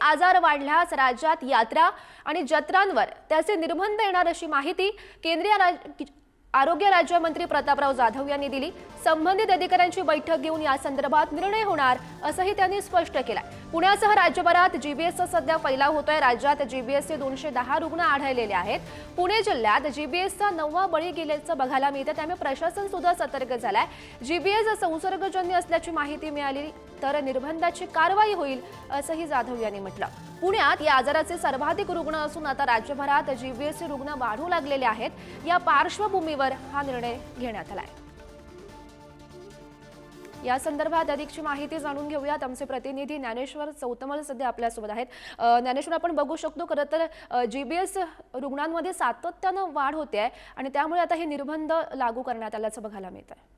आजार वाढल्यास राज्यात यात्रा आणि जत्रांवर त्याचे निर्बंध येणार अशी माहिती केंद्रीय राज- आरोग्य राज्यमंत्री प्रतापराव जाधव यांनी दिली. संबंधित अधिकाऱ्यांची बैठक घेऊन या संदर्भात निर्णय होणार असंही त्यांनी स्पष्ट केलंय. पुण्यासह राज्यभरात जीबीएसचा सध्या फैलाव होतोय. राज्यात जीबीएसचे दोनशे दहा रुग्ण आढळलेले आहेत. पुणे जिल्ह्यात जीबीएसचा नववा बळी गेल्याचं बघायला मिळतं. त्यामुळे प्रशासन सुद्धा सतर्क झालाय. जीबीएस संसर्गजन्य असल्याची माहिती मिळाली तर निर्बंधाची कारवाई होईल असंही जाधव यांनी म्हटलं. पुण्यात या आजाराचे सर्वाधिक रुग्ण असून आता राज्यभरात जीबीएसचे रुग्ण वाढू लागलेले आहेत. या पार्श्वभूमीवर हा निर्णय घेण्यात आलाय. या संदर्भात अधिकची माहिती जाणून घेऊयात. आमचे प्रतिनिधी ज्ञानेश्वर चौतमल सध्या आपल्यासोबत आहेत. ज्ञानेश्वर आपण बघू शकतो खरं तर जीबीएस रुग्णांमध्ये सातत्यानं वाढ होते आहे आणि त्यामुळे आता हे निर्बंध लागू करण्यात आल्याचं बघायला मिळत आहे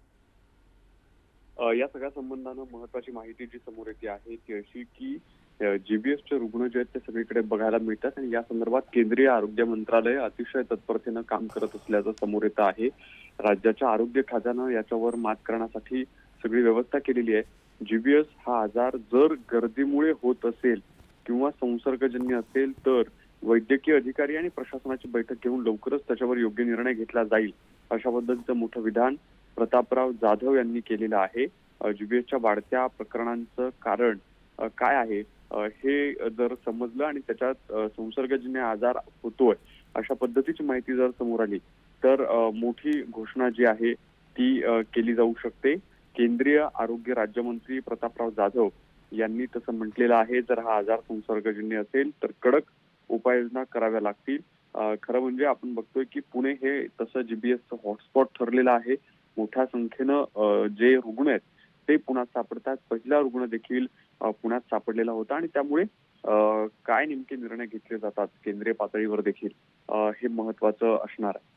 या सगळ्या संबंधानं महत्वाची माहिती जी समोर येते आहे ती अशी की जीबीएसचे रुग्ण जे आहेत ते सगळीकडे बघायला मिळतात आणि या संदर्भात केंद्रीय आरोग्य मंत्रालय अतिशय तत्परतेनं काम करत असल्याचं समोर येतं आहे. राज्याच्या आरोग्य खात्यानं याच्यावर मात करण्यासाठी सगळी व्यवस्था केलेली आहे. जीबीएस हा आजार जर गर्दीमुळे होत असेल किंवा संसर्गजन्य असेल तर वैद्यकीय अधिकारी आणि प्रशासनाची बैठक घेऊन लवकरच त्याच्यावर योग्य निर्णय घेतला जाईल अशा पद्धतीचं मोठं विधान प्रतापराव जाधव यांनी केलेलं आहे. जीबीएसच्या वाढत्या प्रकरणांचं कारण काय आहे? हे जर समजलं आणि त्याच्यात संसर्गजन्य आजार होतोय अशा पद्धतीची माहिती जर समोर आली तर मोठी घोषणा जी आहे ती केली जाऊ शकते. केंद्रीय आरोग्य राज्यमंत्री प्रतापराव जाधव यांनी तसं म्हटलेलं आहे. जर हा आजार संसर्गजन्य असेल तर कडक उपाययोजना कराव्या लागतील. खरं म्हणजे आपण बघतोय की पुणे हे तसं जीबीएसचं हॉटस्पॉट ठरलेलं आहे. मोठ्या संख्येनं जे रुग्ण आहेत ते पुण्यात सापडतात. पहिला रुग्ण देखील पुण्यात सापडलेला होता आणि त्यामुळे काय नेमके निर्णय घेतले जातात? केंद्रीय पातळीवर देखील हे महत्वाचं असणार आहे.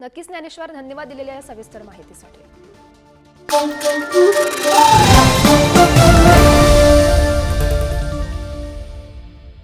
नक्कीच ज्ञानेश्वर धन्यवाद दिलेल्या सविस्तर माहितीसाठी. Oh, oh, oh, oh.